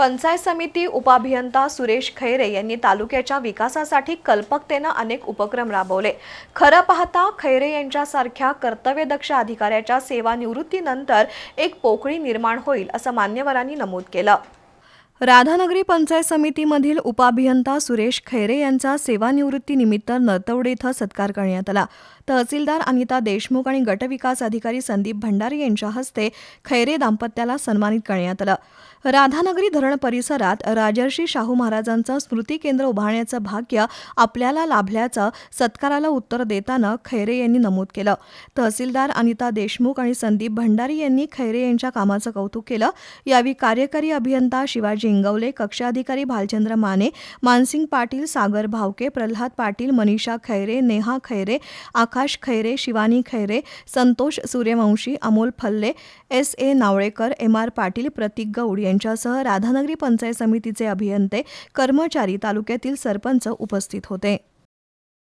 पंचायत समिती उपाभियंता सुरेश खैरे यांनी तालुक्याच्या विकासासाठी कल्पकतेनं अनेक उपक्रम राबवले. खरं पाहता खैरे यांच्यासारख्या कर्तव्यदक्ष अधिकाऱ्याच्या सेवानिवृत्तीनंतर एक पोकळी निर्माण होईल असं मान्यवरांनी नमूद केलं. राधानगरी पंचायत समितीमधील उपाभियंता सुरेश खैरे यांचा सेवानिवृत्तीनिमित्त नरतवडे इथं सत्कार करण्यात आला. तहसीलदार अनिता देशमुख आणि गटविकास अधिकारी संदीप भंडारी यांच्या हस्ते खैरे दाम्पत्याला सन्मानित करण्यात आलं. राधानगरी धरण परिसरात राजर्षी शाहू महाराजांचं स्मृती केंद्र उभारण्याचं भाग्य आपल्याला लाभल्याचं सत्काराला उत्तर देताना खैरे यांनी नमूद केलं. तहसीलदार अनिता देशमुख आणि संदीप भंडारी यांनी खैरे यांच्या कामाचं कौतुक केलं. यावेळी कार्यकारी अभियंता Shivaji Ingawale कक्षाधिकारी Bhalchandra Mane Mansingh Patil Sagar Bhavke Pralhad Patil Manisha Khaire Neha Khaire Akash Khaire Shivani Khaire Santosh Suryavanshi Amol Phalle S A Navalekar M R Patil Pratik Gaud यांच्यासह राधानगरी पंचायत समितीचे अभियंते कर्मचारी तालुक्यातील सरपंच उपस्थित होते.